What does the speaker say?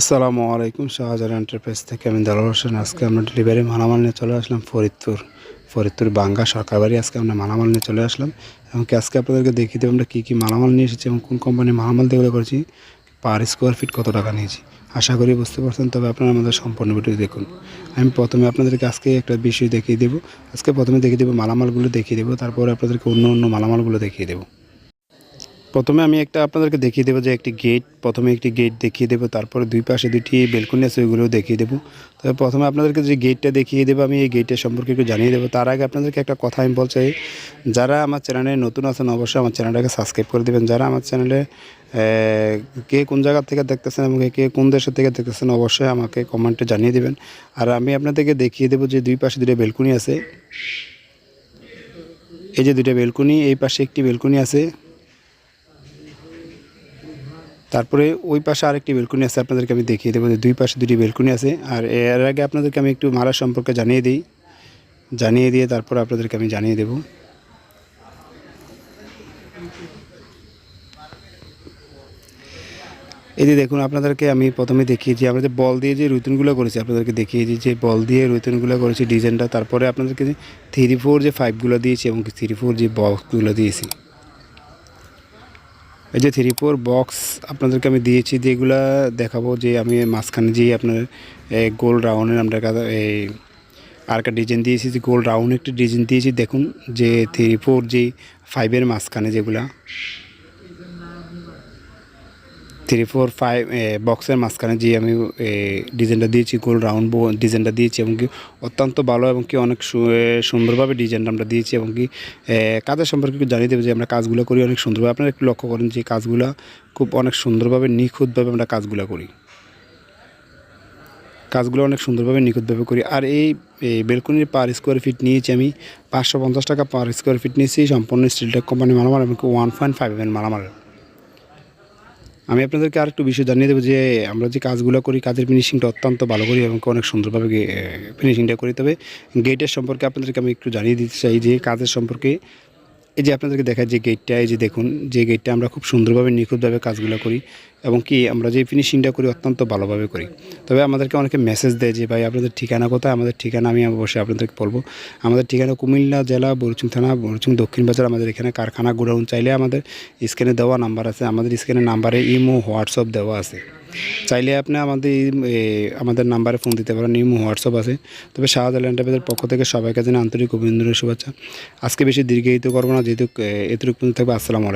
আসসালামু আলাইকুম শাহজাহান এন্টারপ্রাইজ থেকে আমি দালাল হোসেন। আজকে আমরা ডেলিভারি মালামাল নিয়ে চলে আসলাম ফরিদপুর। ফরিদপুর বাঙ্গা সরকার বাড়ি আজকে আমরা মালামাল নিয়ে চলে আসলাম। এবং আজকে আপনাদেরকে দেখিয়ে দেবো আমরা কী কী মালামাল নিয়ে এসেছি এবং কোন কোম্পানির মালামাল দিয়ে করেছি পার স্কোয়ার ফিট কত টাকা নিয়েছি। আশা করি বুঝতে পারছেন, তবে আপনারা আমাদের সম্পূর্ণ ভিডিও দেখুন। আমি প্রথমে আপনাদেরকে আজকে একটা বিষয় দেখিয়ে দেবো। আজকে প্রথমে দেখিয়ে দেবো মালামালগুলো দেখিয়ে দেবো, তারপরে আপনাদেরকে অন্য অন্য মালামালগুলো দেখিয়ে দেবো। প্রথমে আমি একটা আপনাদেরকে দেখিয়ে দেবো যে একটি গেট প্রথমে একটি গেট দেখিয়ে দেবো, তারপরে দুই পাশে দুটি বেলকনি আছে, ওইগুলোও দেখিয়ে দেবো। তবে প্রথমে আপনাদেরকে যে গেটটা দেখিয়ে দেবো, আমি এই গেটের সম্পর্কে একটু জানিয়ে দেবো। তার আগে আপনাদেরকে একটা কথা আমি বলতে চাই, যারা আমার চ্যানেলে নতুন আছেন, অবশ্যই আমার চ্যানেলটাকে সাবস্ক্রাইব করে দেবেন। যারা আমার চ্যানেলে কে কোন জায়গা থেকে দেখতেছেন এবং কে কোন দেশের থেকে দেখতেছেন, অবশ্যই আমাকে কমেন্টে জানিয়ে দেবেন। আর আমি আপনাদেরকে দেখিয়ে দেবো যে দুই পাশে দুটো বেলকনি আছে। এই যে দুটো বেলকনি এই পাশে একটি বেলকনি আছে। তারপরে ওই পাশে আরেকটি বেলকুনি আছে, আপনাদেরকে আমি দেখিয়ে দেবো যে দুই পাশে দুটি বেলকুনি আছে। আর এর আগে আপনাদেরকে আমি একটু মারা সম্পর্কে জানিয়ে দিই। জানিয়ে দিয়ে তারপর আপনাদেরকে আমি জানিয়ে দেবো। এই যে দেখুন, আপনাদেরকে আমি প্রথমে দেখিয়েছি আমরা যে বল দিয়ে যে রুতিনগুলো করেছি, আপনাদেরকে দেখিয়েছি যে বল দিয়ে রুতিনগুলো করেছি, ডিজাইনটা, তারপরে আপনাদেরকে থ্রি ফোর যে ফাইভগুলো দিয়েছি এবং থ্রি ফোর যে বক্সগুলো দিয়েছি। এই যে থ্রি ফোর বক্স আপনাদেরকে আমি দিয়েছি যেগুলা দেখাবো যে আমি মাঝখানে যে আপনার গোল রাউন্ডের আমরা এই আর একটা ডিজাইন দিয়েছি, যে গোল রাউন্ড একটা ডিজাইন দিয়েছি। দেখুন যে থ্রি ফোর যে ফাইভের মাঝখানে যেগুলা থ্রি ফোর ফাইভ বক্সের মাঝখানে যে আমি ডিজাইনটা দিয়েছি, গোল রাউন্ড বো ডিজাইনটা দিয়েছি এবং কি অত্যন্ত ভালো এবং কি অনেক সুন্দরভাবে ডিজাইনটা আমরা দিয়েছি এবং কি কাজের সম্পর্কে জানিয়ে দেবো যে আমরা কাজগুলো করি অনেক সুন্দরভাবে। আপনারা একটু লক্ষ্য করেন যে কাজগুলো খুব অনেক সুন্দরভাবে নিখুঁতভাবে আমরা কাজগুলো করি। কাজগুলো অনেক সুন্দরভাবে নিখুঁতভাবে করি। আর এই এই বেলকনির পার স্কোয়ার ফিট নিয়েছি আমি পাঁচশো পঞ্চাশ টাকা পার স্কোয়ার ফিট নিয়েছি। সম্পূর্ণ স্টিলটেক কোম্পানি মালামাল এবং ওয়ান পয়েন্ট ফাইভ এম মালামাল। আমি আপনাদেরকে আর একটু বিষয় জানিয়ে দেবো যে আমরা যে কাজগুলো করি, কাজের ফিনিশিংটা অত্যন্ত ভালো করি এবং অনেক সুন্দরভাবে ফিনিশিংটা করি। তবে গেটের সম্পর্কে আপনাদেরকে আমি একটু জানিয়ে দিতে চাই যে কাজের সম্পর্কে, এই যে আপনাদেরকে দেখায় যে গেটটা এই যে দেখুন, যে গেটটা আমরা খুব সুন্দরভাবে নিখুঁতভাবে কাজগুলো করি। এবং কি আমরা যে ফিনিশিংটা করি অত্যন্ত ভালোভাবে করি। তবে আমাদেরকে অনেকে মেসেজ দেয় যে, ভাই, আপনাদের ঠিকানা কোথায়? আমাদের ঠিকানা আমি অবশ্যই আপনাদেরকে বলব। আমাদের ঠিকানা কুমিল্লা জেলা বরচুং থানা, বরচুং দক্ষিণ বাজার। আমাদের এখানে কারখানা গোডাউন চাইলে আমাদের স্ক্রিনে দেওয়া নাম্বার আছে। আমাদের স্ক্রিনের নাম্বারে ইমো, হোয়াটসঅ্যাপ দেওয়া আছে। চাইলে আপনি আমাদের আমাদের নাম্বারে ফোন দিতে পারেন, ইমো, হোয়াটসঅ্যাপ আছে। তবে শাহজালাল এন্টারপ্রাইজের পক্ষ থেকে সবাইকে জানাই আন্তরিক অভিনন্দনের শুভেচ্ছা। আজকে বেশি দীর্ঘায়িত করব না, যেহেতু এতটুকু থাকবে। আসসালামু